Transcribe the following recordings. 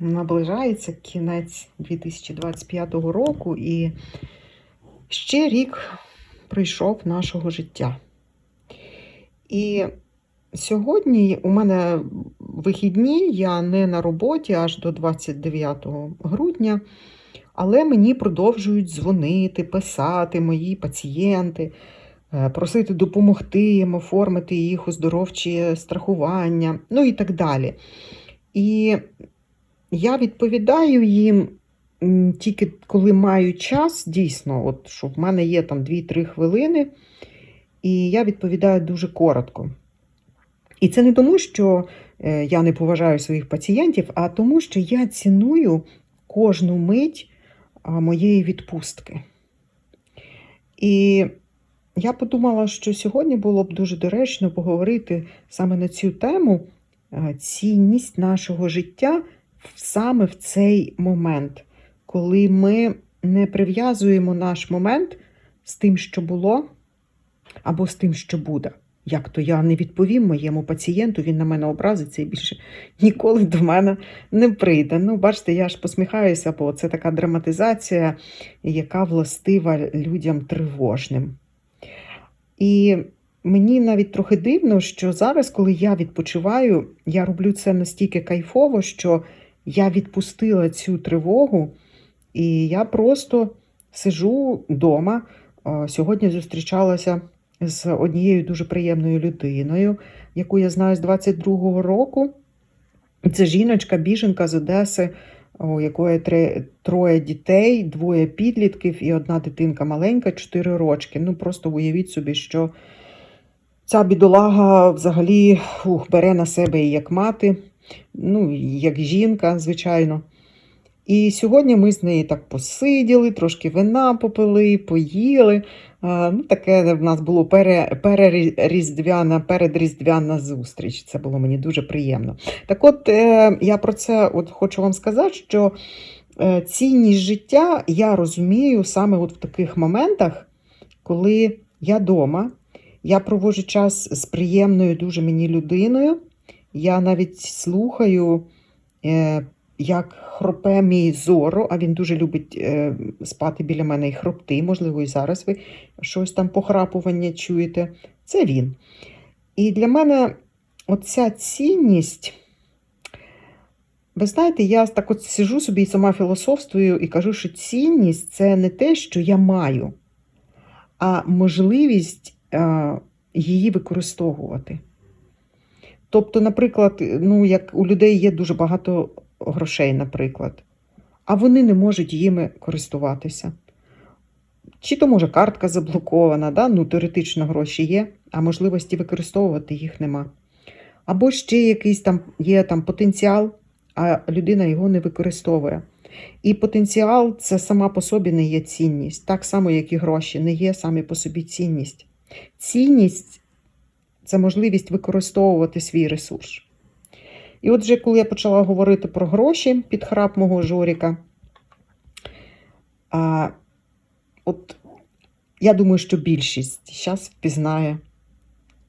Наближається кінець 2025 року, і ще рік прийшов нашого життя. І сьогодні у мене вихідні, я не на роботі аж до 29 грудня, але мені продовжують дзвонити, писати мої пацієнти, е, просити допомогти їм оформити їх оздоровчі страхування, ну і так далі. І я відповідаю їм тільки коли маю час, дійсно, от що в мене є там 2-3 хвилини, і я відповідаю дуже коротко. І це не тому, що е, я не поважаю своїх пацієнтів, а тому, що я ціную кожну мить моєї відпустки. І я подумала, що сьогодні було б дуже доречно поговорити саме на цю тему цінність нашого життя саме в цей момент, коли ми не прив'язуємо наш момент з тим, що було, або з тим, що буде. Як то я не відповім моєму пацієнту, він на мене образиться і більше ніколи до мене не прийде. Ну, бачите, я ж посміхаюся, бо це така драматизація, яка властива людям тривожним. І мені навіть трохи дивно, що зараз, коли я відпочиваю, я роблю це настільки кайфово, що я відпустила цю тривогу, і я просто сиджу вдома. Сьогодні зустрічалася з однією дуже приємною людиною, яку я знаю з 22-го року. Це жіночка, біженка з Одеси, у якої три, троє дітей, двоє підлітків і одна дитинка маленька, 4 рочки. Ну просто уявіть собі, що ця бідолага взагалі ух, бере на себе і як мати, ну, як жінка, звичайно. І сьогодні ми з нею так посиділи, трошки вина попили, поїли. Ну, таке в нас було пере, переріздвяна, передріздвяна зустріч. Це було мені дуже приємно. Так от, е, я про це от хочу вам сказати, що е, цінність життя я розумію саме от в таких моментах, коли я вдома, я проводжу час з приємною дуже мені людиною. Я навіть слухаю, е, як хропе мій зоро, а він дуже любить е, спати біля мене і хропти. Можливо, і зараз ви щось там похрапування чуєте. Це він. І для мене оця цінність. Ви знаєте, я так от сижу собі і сама філософствую і кажу, що цінність це не те, що я маю, а можливість е, її використовувати. Тобто, наприклад, ну, як у людей є дуже багато грошей, наприклад, а вони не можуть їми користуватися. Чи то, може, картка заблокована, да? ну, теоретично гроші є, а можливості використовувати їх нема. Або ще якийсь там є там потенціал, а людина його не використовує. І потенціал це сама по собі не є цінність, так само, як і гроші, не є самі по собі цінність. Цінність це можливість використовувати свій ресурс. І от вже коли я почала говорити про гроші під храп мого Жоріка, а, от я думаю, що більшість зараз впізнає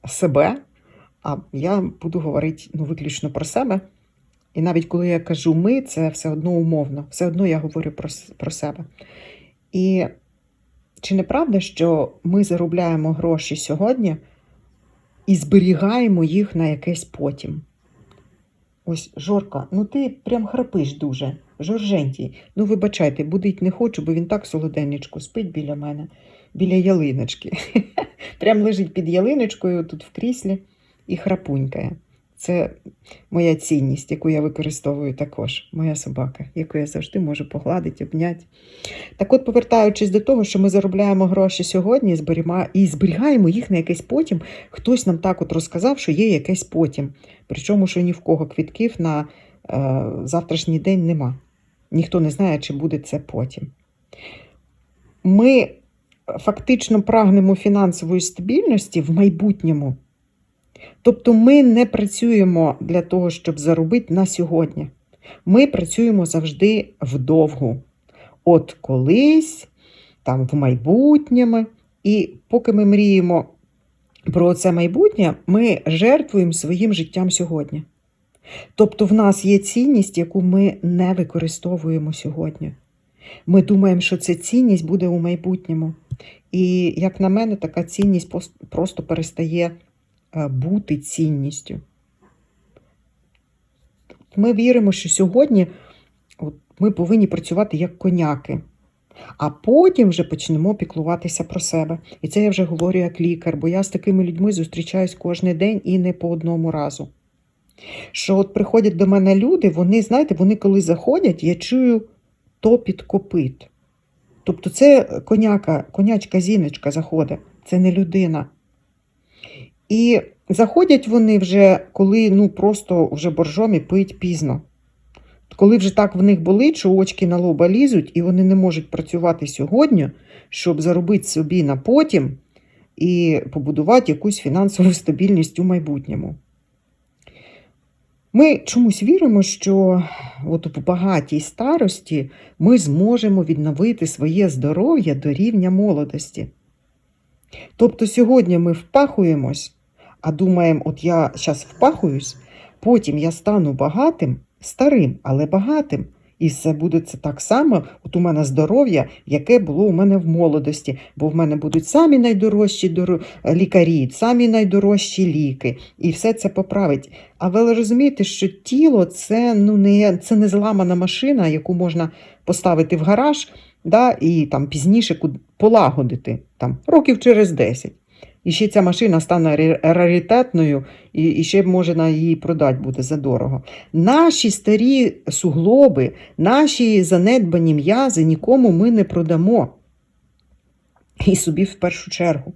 себе, а я буду говорити ну, виключно про себе. І навіть коли я кажу ми, це все одно умовно, все одно я говорю про, про себе. І чи не правда, що ми заробляємо гроші сьогодні і зберігаємо їх на якесь потім? Ось, Жорка, ну ти прям храпиш дуже. Жоржентій. Ну, вибачайте, будить не хочу, бо він так солоденечко спить біля мене, біля ялиночки. Прям лежить під ялиночкою тут в кріслі і храпунькає. Це моя цінність, яку я використовую також. Моя собака, яку я завжди можу погладити, обняти. Так от, повертаючись до того, що ми заробляємо гроші сьогодні і зберігаємо їх на якесь потім, хтось нам так от розказав, що є якесь потім. Причому, що ні в кого квітків на е, завтрашній день нема. Ніхто не знає, чи буде це потім. Ми фактично прагнемо фінансової стабільності в майбутньому. Тобто ми не працюємо для того, щоб заробити на сьогодні. Ми працюємо завжди вдовгу. От колись, там в майбутньому. І поки ми мріємо про це майбутнє, ми жертвуємо своїм життям сьогодні. Тобто в нас є цінність, яку ми не використовуємо сьогодні. Ми думаємо, що ця цінність буде у майбутньому. І, як на мене, така цінність просто перестає бути цінністю. Ми віримо, що сьогодні от, ми повинні працювати як коняки, а потім вже почнемо піклуватися про себе. І це я вже говорю як лікар, бо я з такими людьми зустрічаюсь кожен день і не по одному разу. Що от приходять до мене люди, вони, знаєте, вони коли заходять, я чую топіт копит. Тобто це коняка, конячка зіночка заходить, це не людина. І заходять вони вже, коли ну просто вже боржомі пить пізно. Коли вже так в них болить, що очки на лоба лізуть, і вони не можуть працювати сьогодні, щоб заробити собі на потім і побудувати якусь фінансову стабільність у майбутньому. Ми чомусь віримо, що от в багатій старості ми зможемо відновити своє здоров'я до рівня молодості. Тобто сьогодні ми впахуємось, а думаємо, от я зараз впахуюсь, потім я стану багатим, старим, але багатим. І все буде це так само, от у мене здоров'я, яке було у мене в молодості, бо в мене будуть самі найдорожчі доро- лікарі, самі найдорожчі ліки, і все це поправить. А ви розумієте, що тіло це, ну, не, це не зламана машина, яку можна поставити в гараж да, і там пізніше полагодити там, років через 10. І ще ця машина стане раритетною, і, ще можна її продати буде задорого. Наші старі суглоби, наші занедбані м'язи нікому ми не продамо. І собі в першу чергу.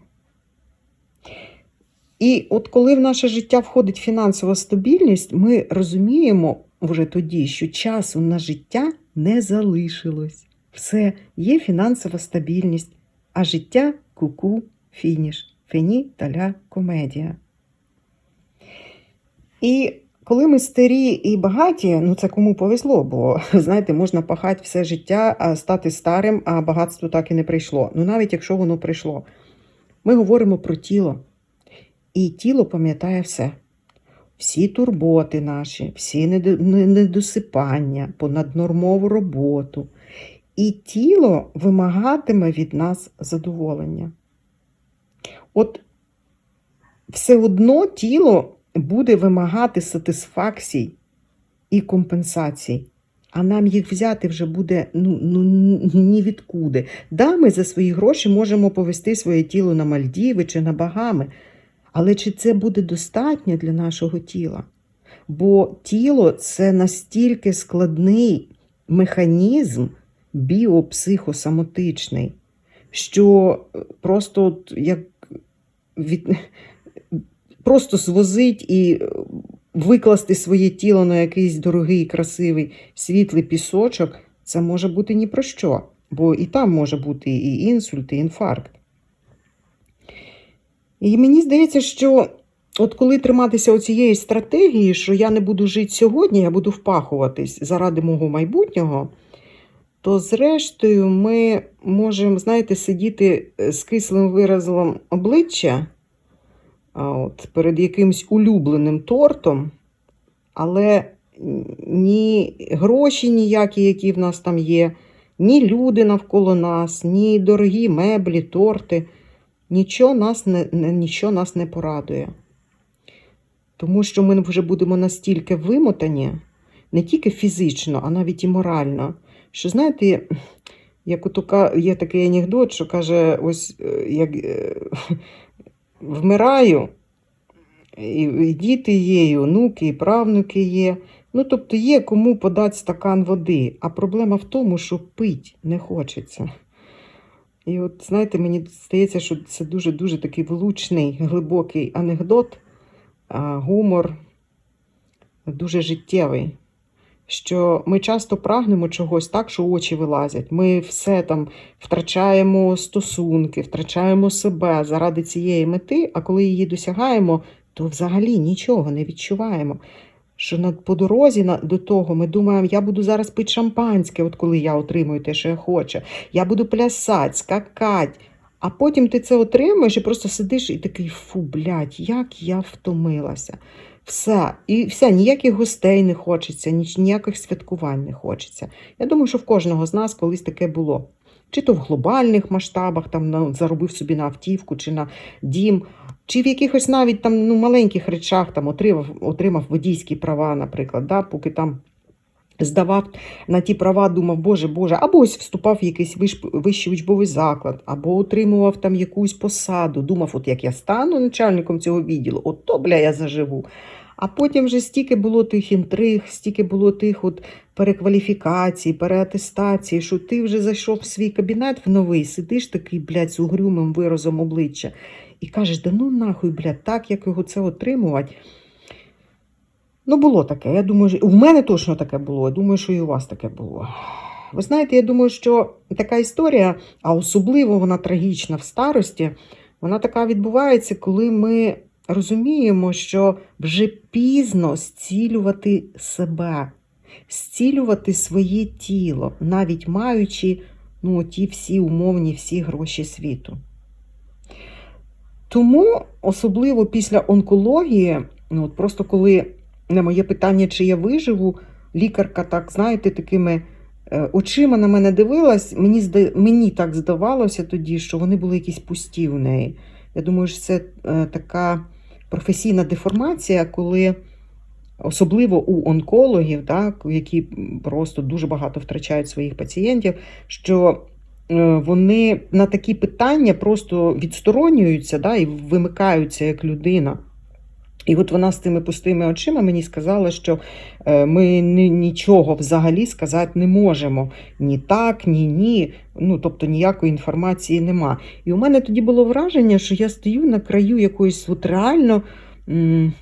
І от коли в наше життя входить фінансова стабільність, ми розуміємо вже тоді, що часу на життя не залишилось. Все, є фінансова стабільність, а життя куку, фініш, фені таля комедія. І коли ми старі і багаті, ну це кому повезло, бо знаєте, можна пахати все життя, стати старим, а багатство так і не прийшло. Ну навіть якщо воно прийшло. Ми говоримо про тіло. І тіло пам'ятає все. Всі турботи наші, всі недосипання, понаднормову роботу. І тіло вимагатиме від нас задоволення. От все одно тіло буде вимагати сатисфакцій і компенсацій. А нам їх взяти вже буде ну, ну, ні відкуди. Да, ми за свої гроші можемо повести своє тіло на Мальдіви чи на Багами. Але чи це буде достатньо для нашого тіла? Бо тіло це настільки складний механізм біопсихосомотичний, що просто як від... просто звозить і викласти своє тіло на якийсь дорогий, красивий, світлий пісочок, це може бути ні про що. Бо і там може бути і інсульт, і інфаркт. І мені здається, що от коли триматися оцієї стратегії, що я не буду жити сьогодні, я буду впахуватись заради мого майбутнього, то зрештою ми можемо, знаєте, сидіти е, з кислим виразом обличчя от, перед якимсь улюбленим тортом, але ні гроші ніякі, які в нас там є, ні люди навколо нас, ні дорогі меблі, торти. Нічого нас не, нічого нас не порадує. Тому що ми вже будемо настільки вимотані, не тільки фізично, а навіть і морально. Що знаєте, як ото є такий анекдот, що каже: ось е, як е, вмираю, і, і діти є, і онуки, і правнуки є. Ну, тобто є кому подати стакан води. А проблема в тому, що пить не хочеться. І от, знаєте, мені здається, що це дуже-дуже такий влучний, глибокий анекдот, а, гумор, дуже життєвий. Що ми часто прагнемо чогось так, що очі вилазять. Ми все там втрачаємо стосунки, втрачаємо себе заради цієї мети, а коли її досягаємо, то взагалі нічого не відчуваємо. Що на, по дорозі на, до того ми думаємо, я буду зараз пити шампанське, от коли я отримую те, що я хочу. Я буду плясати, скакати. А потім ти це отримуєш і просто сидиш і такий фу, блядь, як я втомилася. Все, і все, ніяких гостей не хочеться, ніяких святкувань не хочеться. Я думаю, що в кожного з нас колись таке було. Чи то в глобальних масштабах там заробив собі на автівку, чи на дім, чи в якихось навіть там ну, маленьких речах там отримав, отримав водійські права, наприклад, да, поки там здавав на ті права, думав, Боже, Боже, або ось вступав в якийсь вищий учбовий заклад, або отримував там якусь посаду, думав, от як я стану начальником цього відділу, от то, бля, я заживу. А потім вже стільки було тих інтриг, стільки було тих от перекваліфікацій, переатестацій, що ти вже зайшов в свій кабінет в новий, сидиш такий, блядь, з угрюмим виразом обличчя, і кажеш, да ну нахуй, блядь, так як його це отримувати. Ну, було таке. Я думаю, що- у мене точно таке було. Я думаю, що і у вас таке було. Ви знаєте, я думаю, що така історія, а особливо вона трагічна в старості, вона така відбувається, коли ми розуміємо, що вже пізно зцілювати себе, зцілювати своє тіло, навіть маючи ну, ті всі умовні всі гроші світу. Тому, особливо після онкології, ну, от просто коли на моє питання, чи я виживу, лікарка так, знаєте, такими е, очима на мене дивилась, мені, мені так здавалося тоді, що вони були якісь пусті у неї. Я думаю, що це е, така професійна деформація, коли особливо у онкологів, так, які просто дуже багато втрачають своїх пацієнтів, що е, вони на такі питання просто відсторонюються да, і вимикаються як людина. І от вона з тими пустими очима мені сказала, що е, ми нічого взагалі сказати не можемо. Ні так, ні ні. Ну, тобто ніякої інформації нема. І у мене тоді було враження, що я стою на краю якоїсь от реально ну,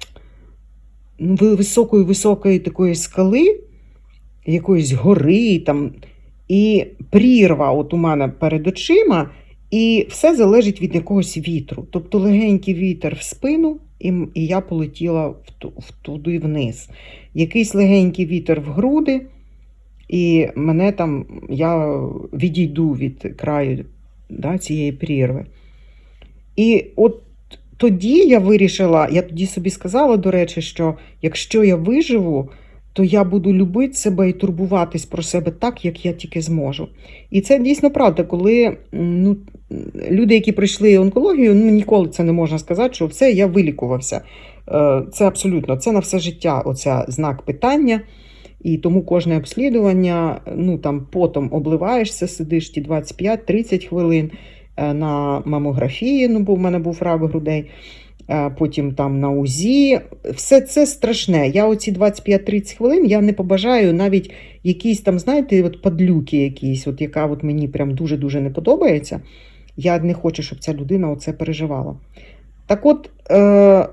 ви- високої високої такої скали, якоїсь гори, там, і прірва от у мене перед очима, і все залежить від якогось вітру. Тобто легенький вітер в спину, і, я полетіла в в туди вниз. Якийсь легенький вітер в груди, і мене там я відійду від краю да, цієї прірви. І от тоді я вирішила, я тоді собі сказала, до речі, що якщо я виживу, то я буду любити себе і турбуватись про себе так, як я тільки зможу. І це дійсно правда, коли ну, люди, які пройшли онкологію, ну ніколи це не можна сказати, що все, я вилікувався. Е, Це абсолютно це на все життя, оця знак питання. І тому кожне обслідування, ну там потом обливаєшся, сидиш ті 25-30 хвилин е, на мамографії, ну бо в мене був рак грудей, потім там на УЗІ. Все це страшне. Я оці 25-30 хвилин я не побажаю навіть якісь там, знаєте, от падлюки якісь, от яка от мені прям дуже-дуже не подобається. Я не хочу, щоб ця людина оце переживала. Так от, е,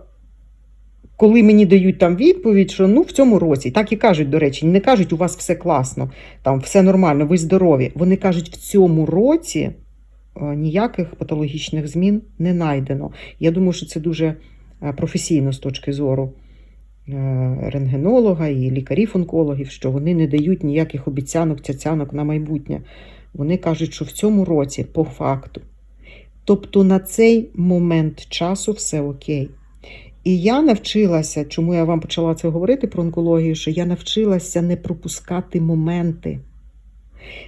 коли мені дають там відповідь, що ну в цьому році, так і кажуть, до речі, не кажуть, у вас все класно, там все нормально, ви здорові. Вони кажуть, в цьому році е, ніяких патологічних змін не знайдено. Я думаю, що це дуже е, професійно з точки зору е, рентгенолога і лікарів-онкологів, що вони не дають ніяких обіцянок, цяцянок на майбутнє. Вони кажуть, що в цьому році, по факту. Тобто на цей момент часу все окей. І я навчилася, чому я вам почала це говорити про онкологію, що я навчилася не пропускати моменти.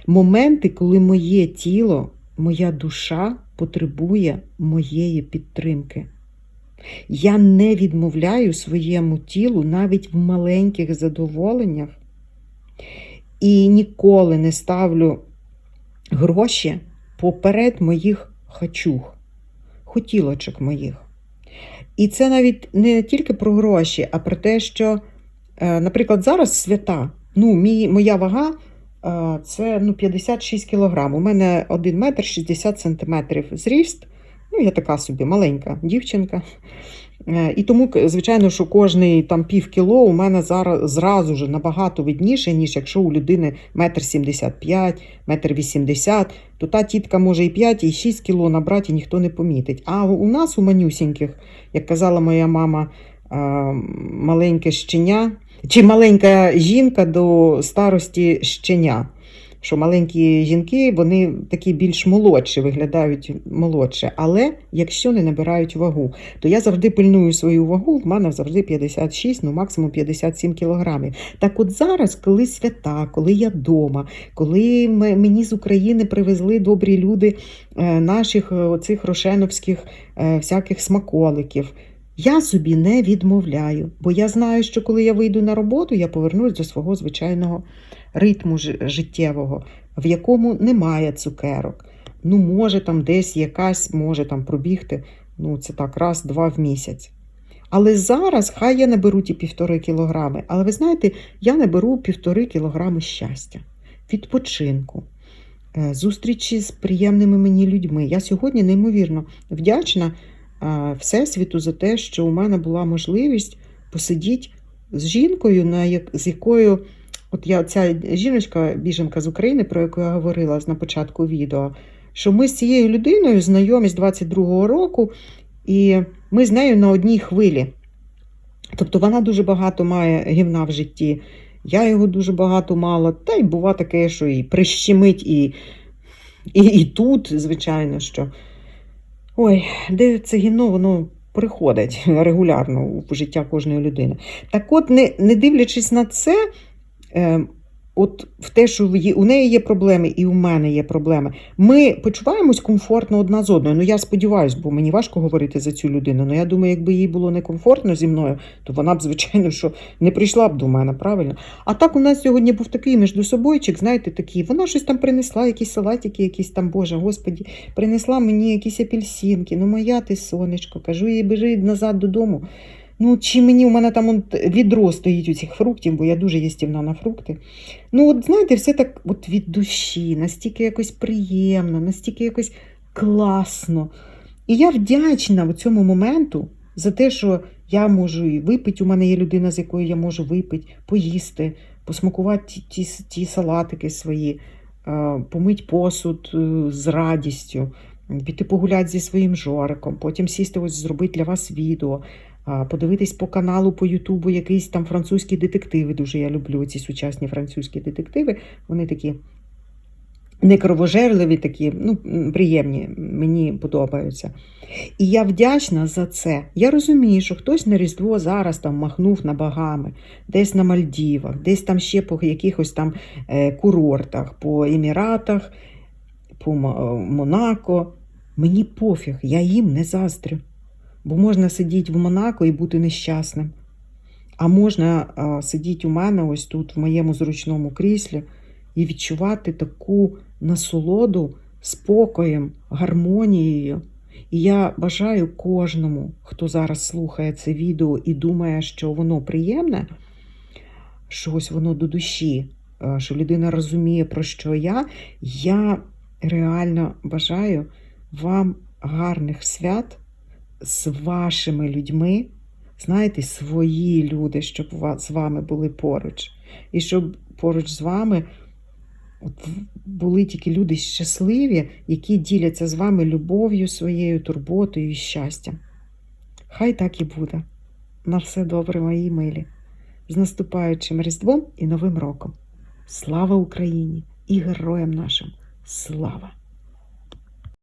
Моменти, коли моє тіло, моя душа потребує моєї підтримки. Я не відмовляю своєму тілу навіть в маленьких задоволеннях і ніколи не ставлю гроші поперед моїх хачуг, хотілочок моїх. І це навіть не тільки про гроші, а про те, що, е, наприклад, зараз свята. Ну, мій, моя вага це ну, 56 кілограм. У мене 1 метр 60 сантиметрів зріст. Ну, я така собі маленька дівчинка. Е, І тому, звичайно, що кожний там пів кіло у мене зараз зразу ж набагато видніше, ніж якщо у людини метр 75, метр 80, то та тітка може і 5, і 6 кіло набрати, і ніхто не помітить. А у нас, у манюсіньких, як казала моя мама, маленьке щеня, чи маленька жінка до старості щеня. що маленькі жінки вони такі більш молодші, виглядають молодше. Але якщо не набирають вагу, то я завжди пильную свою вагу. В мене завжди 56, ну максимум 57 кілограмів. Так от зараз, коли свята, коли я вдома, коли мені з України привезли добрі люди е, наших е, оцих рошеновських е, всяких смаколиків. Я собі не відмовляю, бо я знаю, що коли я вийду на роботу, я повернусь до свого звичайного ритму життєвого, в якому немає цукерок. Ну, може, там десь якась може там пробігти, ну це так, раз-два в місяць. Але зараз хай я не беру ті півтори кілограми. Але ви знаєте, я не беру півтори кілограми щастя, відпочинку, е, зустрічі з приємними мені людьми. Я сьогодні неймовірно вдячна Всесвіту за те, що у мене була можливість посидіти з жінкою, на як, з якою, от я ця жіночка, біженка з України, про яку я говорила на початку відео, що ми з цією людиною знайомі з 22-го року, і ми з нею на одній хвилі. Тобто вона дуже багато має гівна в житті. Я його дуже багато мала, та й бува таке, що і прищемить, і, і, і тут, звичайно, що. Ой, де це гіно, воно приходить регулярно в життя кожної людини. Так от, не, не дивлячись на це, е, от в те, що у неї є проблеми, і у мене є проблеми, ми почуваємось комфортно одна з одною. Ну я сподіваюся, бо мені важко говорити за цю людину. Ну я думаю, якби їй було некомфортно зі мною, то вона б, звичайно, що не прийшла б до мене, правильно? А так у нас сьогодні був такий між собойчик, знаєте, такий. Вона щось там принесла, якісь салатики, якісь там, Боже, Господі, принесла мені якісь апельсинки. Ну, моя ти сонечко, кажу їй, біжи назад додому. Ну, чи мені у мене там он відро стоїть у цих фруктів, бо я дуже їстівна на фрукти. Ну, от знаєте, все так от від душі, настільки якось приємно, настільки якось класно. І я вдячна в цьому моменту за те, що я можу і випити, у мене є людина, з якою я можу випити, поїсти, посмакувати ті, ті, салатики свої, е, помить посуд е, з радістю, піти погуляти зі своїм жориком, потім сісти ось зробити для вас відео, подивитись по каналу, по Ютубу якісь там французькі детективи. Дуже я люблю ці сучасні французькі детективи. Вони такі не кровожерливі, такі, ну, приємні, мені подобаються. І я вдячна за це. Я розумію, що хтось на Різдво зараз там махнув на Багами, десь на Мальдівах, десь там ще по якихось там е, курортах, по Еміратах, по Монако. Мені пофіг, я їм не заздрю. Бо можна сидіти в Монако і бути нещасним. А можна а, сидіти у мене ось тут, в моєму зручному кріслі, і відчувати таку насолоду спокоєм, гармонією. І я бажаю кожному, хто зараз слухає це відео і думає, що воно приємне, що ось воно до душі, е, що людина розуміє, про що я. Я реально бажаю вам гарних свят з вашими людьми. Знаєте, свої люди, щоб з вами були поруч. І щоб поруч з вами були тільки люди щасливі, які діляться з вами любов'ю своєю, турботою і щастям. Хай так і буде. На все добре, мої милі. З наступаючим Різдвом і Новим роком. Слава Україні і героям нашим! Слава!